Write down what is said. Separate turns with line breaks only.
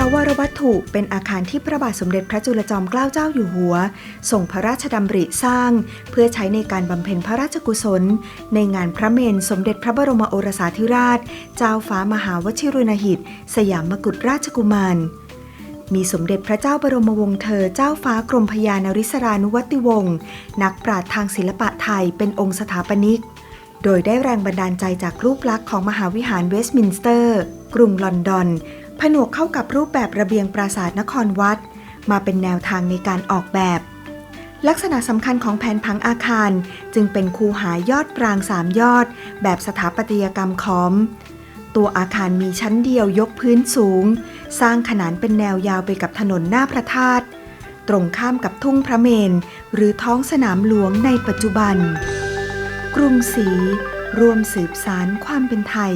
าวรวัตถุเป็นอาคารที่พระบาทสมเด็จพระจุลจอมเกล้าเจ้าอยู่หัวส่งพระราชดำริสร้าง เพื่อใช้ในการบำเพ็ญพระราชกุศล ในงานพระเมนสมเด็จพระบรมโอรสาธิราช เจ้าฟ้ามหาวชิรุณหิต สยามมกุฎราชกุมาร มีสมเด็จพระเจ้าบรมวงศ์เธอเจ้าฟ้ากรมพยานริศรานุวัติวงศ์นักปราชญ์ทางศิลปะไทยเป็นองค์สถาปนิก โดยได้แรงบันดาลใจจากรูปลักษณ์ของมหาวิหารเวสต์มินสเตอร์ กรุงลอนดอน ผนวกเข้ากับรูปแบบระเบียงปราสาทนครวัด มาเป็นแนวทางในการออกแบบ ลักษณะสำคัญของแผนผังอาคารจึงเป็นคูหายอดปรางสามยอด แบบสถาปัตยกรรมขอม ตัวอาคารมีชั้นเดียวยกพื้นสูง สร้างขนานเป็นแนวยาวไปกับถนนหน้าพระธาตุตรงข้ามกับทุ่งพระเมน หรือท้องสนามหลวงในปัจจุบัน กรุงศรีรวมสืบสารความเป็นไทย